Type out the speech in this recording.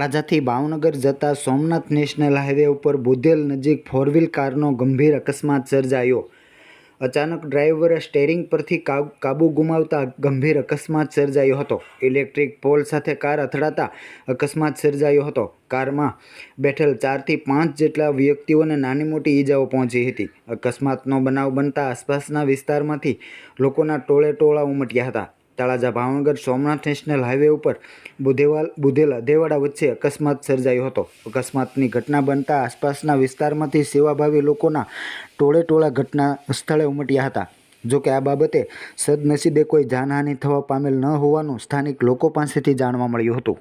તળાજાથી ભાવનગર જતા Somnath national highway ઉપર બુધેલ નજીક ફોરવ્હીલ કારનો ગંભીર અકસ્માત સર્જાયો. અચાનક ડ્રાઈવરે સ્ટેરિંગ પરથી કાબુ ગુમાવતા ગંભીર અકસ્માત સર્જાયો હતો. ઇલેક્ટ્રિક પોલ સાથે કાર અથડાતા અકસ્માત સર્જાયો હતો. કારમાં બેઠેલ ચારથી પાંચ જેટલા વ્યક્તિઓને નાની મોટી ઈજાઓ પહોંચી હતી. અકસ્માતનો બનાવ બનતા આસપાસના વિસ્તારમાંથી લોકોના ટોળે ટોળા ઉમટ્યા હતા. તળાજા ભાવનગર સોમનાથ નેશનલ હાઈવે ઉપર બુધેવાલ બુધેલા દેવાડા વચ્ચે અકસ્માત સર્જાયો હતો. અકસ્માતની ઘટના બનતા આસપાસના વિસ્તારમાંથી સેવાભાવી લોકોના ટોળે ટોળા ઘટના સ્થળે ઉમટ્યા હતા. જો કે આ બાબતે સદનસીબે કોઈ જાનહાનિ થવા પામેલ ન હોવાનું સ્થાનિક લોકો પાસેથી જાણવા મળ્યું હતું.